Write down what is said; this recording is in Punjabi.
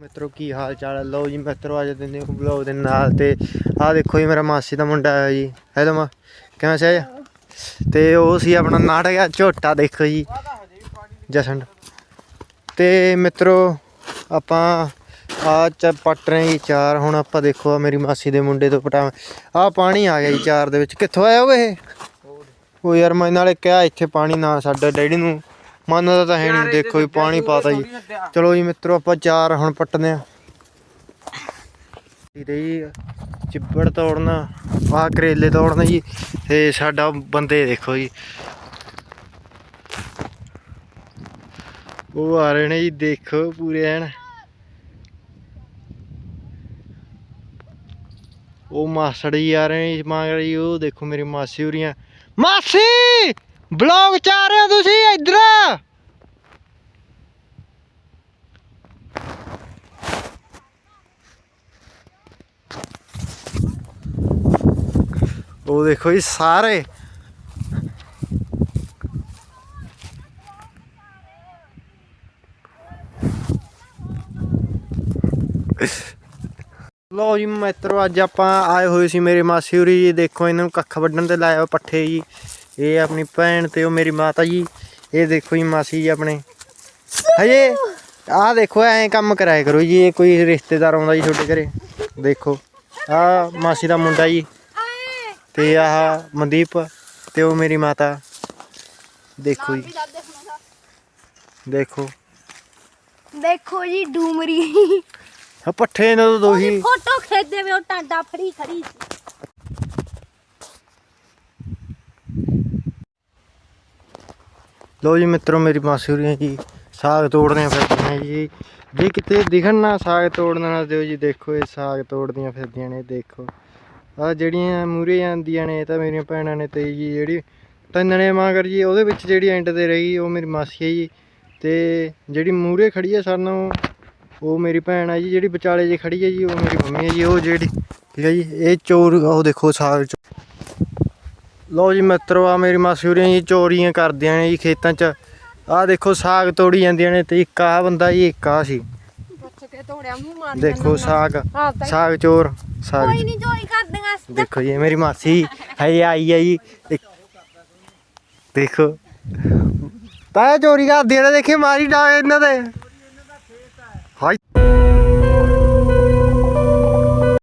ਮਿੱਤਰੋ ਕੀ ਹਾਲ ਚਾਲ ਹੈ? ਲਓ ਜੀ ਮਿੱਤਰੋ ਅੱਜ ਦਿਨ ਨੂੰ ਬਲੌਗ ਦੇ ਨਾਲ ਤੇ ਆਹ ਦੇਖੋ ਜੀ ਮੇਰਾ ਮਾਸੀ ਦਾ ਮੁੰਡਾ ਹੈ ਜੀ। ਹੈਲੋ ਮਾ ਕਿਵੇਂ ਸਹਿਜ ਤੇ ਉਹ ਸੀ ਆਪਣਾ ਨਾਟਕ ਆ ਝੋਟਾ ਦੇਖੋ ਜੀ। ਜਸਨ ਤੇ ਮਿੱਤਰੋ ਆਪਾਂ ਆ ਚ ਪੱਟ ਰਹੇ ਜੀ ਚਾਰ। ਹੁਣ ਆਪਾਂ ਦੇਖੋ ਆ ਮੇਰੀ ਮਾਸੀ ਦੇ ਮੁੰਡੇ ਤੋਂ ਪਟਾ ਆ ਪਾਣੀ ਆ ਗਿਆ ਜੀ ਚਾਰ ਦੇ ਵਿੱਚ। ਕਿੱਥੋਂ ਆਇਆ ਉਹ ਇਹ? ਉਹ ਯਾਰ ਮੈਂ ਨਾਲੇ ਕਿਹਾ ਇੱਥੇ ਪਾਣੀ ਨਾ ਸਾਡਾ ਡੈਡੀ ਨੂੰ। ਮੰਨਦਾ ਤਾਂ ਹੈ ਨਹੀਂ ਦੇਖੋ ਜੀ ਪਾਣੀ ਪਾਤਾ ਜੀ। ਚਲੋ ਜੀ ਮਿੱਤਰੋ ਆਪਾਂ ਚਾਰ ਹੁਣ ਪੱਟਦੇ ਆ ਇਹਦੇ ਜੀ ਚਿੱਬੜ ਤੋੜਨਾ ਆਹ ਕਰੇਲੇ ਤੋੜਨਾ ਜੀ ਤੇ ਸਾਡਾ ਬੰਦੇ ਦੇਖੋ ਜੀ। ਉਹ ਆ ਰਹੇ ਨੇ ਜੀ ਦੇਖੋ ਪੂਰੇ ਐਨ। ਉਹ ਮਾਸੜ ਜੀ ਆ ਰਹੇ ਨੇ ਮਾਂਗ ਜੀ ਉਹ ਦੇਖੋ ਮੇਰੀ ਮਾਸੀ ਉਰੀਆਂ ਮਾਸੀ! ਬਲੌਗ ਚ ਆ ਰਹੇ ਹੋ ਤੁਸੀਂ ਇੱਧਰ? ਉਹ ਦੇਖੋ ਜੀ ਸਾਰੇ। ਲੋ ਜੀ ਮਿੱਤਰੋ, ਅੱਜ ਆਪਾਂ ਆਏ ਹੋਏ ਸੀ ਮੇਰੇ ਮਾਸੀ ਹੋਰੀ ਜੀ। ਦੇਖੋ, ਇਹਨਾਂ ਨੂੰ ਕੱਖ ਵੱਢਣ ਤੇ ਲਾਇਆ ਪੱਠੇ ਜੀ। ਇਹ ਆਪਣੀ ਭੈਣ ਤੇ ਉਹ ਮੇਰੀ ਮਾਤਾ ਜੀ ਇਹ ਦੇਖੋ ਜੀ ਮਾਸੀ ਜੀ ਆਪਣੇ। ਹਜੇ ਆਹ ਦੇਖੋ ਐਂ ਕੰਮ ਕਰਾਇਆ ਕਰੋ ਜੀ ਇਹ ਕੋਈ ਰਿਸ਼ਤੇਦਾਰ ਆਉਂਦਾ ਜੀ ਤੁਹਾਡੇ ਘਰੇ। ਦੇਖੋ ਆਹ ਮਾਸੀ ਦਾ ਮੁੰਡਾ ਜੀ ਤੇ ਆਹ ਮਨਦੀਪ ਤੇ ਉਹ ਮੇਰੀ ਮਾਤਾ। ਦੇਖੋ ਜੀ। ਦੇਖੋ। ਦੇਖੋ ਜੀ ਡੂਮਰੀ ਆ ਪੱਠੇ ਤੋਂ ਦੋਹੀ ਫੋਟੋ ਖਿੱਚਦੇ ਵੇ ਉਹ ਟਾਂਡਾ ਫੜੀ ਖੜੀ ਸੀ। ਲੋ ਜੀ ਮਿੱਤਰੋ, ਮੇਰੀ ਮਾਸੀ ਹੋਰੀਆਂ ਜੀ ਸਾਗ ਤੋੜਦੀਆਂ ਫਿਰਦੀਆਂ ਨੇ ਜੀ। ਜੇ ਕਿਤੇ ਦਿਖਣ ਨਾ ਸਾਗ ਤੋੜਨ ਨਾ ਦਿਓ ਜੀ ਦੇਖੋ ਇਹ ਸਾਗ ਤੋੜਦੀਆਂ ਫਿਰਦੀਆਂ ਨੇ, ਦੇਖੋ। ਆ ਜਿਹੜੀਆਂ ਮੂਰੇ ਜਾਂਦੀਆਂ ਨੇ, ਇਹ ਤਾਂ ਮੇਰੀਆਂ ਭੈਣਾਂ ਨੇ ਤੇ ਜੀ ਜਿਹੜੀ ਤੰਨਣੇ ਮਾਂਗਰ ਜੀ, ਉਹਦੇ ਵਿੱਚ ਜਿਹੜੀ ਐਂਡ ਤੇ ਰਹੀ, ਉਹ ਮੇਰੀ ਮਾਸੀ ਹੈ ਜੀ। ਤੇ ਜਿਹੜੀ ਮੂਰੇ ਖੜੀ ਹੈ ਸਾਨੂੰ, ਉਹ ਮੇਰੀ ਭੈਣ ਆ ਜੀ, ਜਿਹੜੀ ਵਿਚਾਲੇ ਜੇ ਖੜੀ ਹੈ ਜੀ, ਉਹ ਮੇਰੀ ਮੰਮੀ ਹੈ ਜੀ, ਉਹ ਜਿਹੜੀ ਠੀਕ ਹੈ ਜੀ, ਇਹ ਚੋਰ, ਉਹ ਦੇਖੋ ਸਾਗ ਚੋ ਲਓ ਜੀ ਮਿੱਤਰੋ ਆ ਮੇਰੀ ਮਾਸੀ ਹੋਰੀਆਂ ਜੀ ਚੋਰੀਆਂ ਕਰਦੀਆਂ ਨੇ ਜੀ ਖੇਤਾਂ 'ਚ। ਆਹ ਦੇਖੋ ਸਾਗ ਤੋੜੀ ਜਾਂਦੀਆਂ ਨੇ ਤੇ ਇੱਕ ਆ ਬੰਦਾ ਜੀ ਇੱਕ ਆ ਸੀ। ਦੇਖੋ ਸਾਗ ਸਾਗ ਚੋਰ ਸਾਗ ਕੋਈ ਨਹੀਂ ਚੋਰੀ ਕਰਦੀਆਂ ਦੇਖੋ ਜੀ ਮੇਰੀ ਮਾਸੀ ਹੈ ਆਈ ਹੈ ਜੀ। ਦੇਖੋ ਤਾਂ ਚੋਰੀ ਕਰਦੀ ਨੇ ਦੇਖੀ ਮਾਰੀ ਡਾਂਗ ਇਹਨਾਂ ਦੇ। ਹਾਈ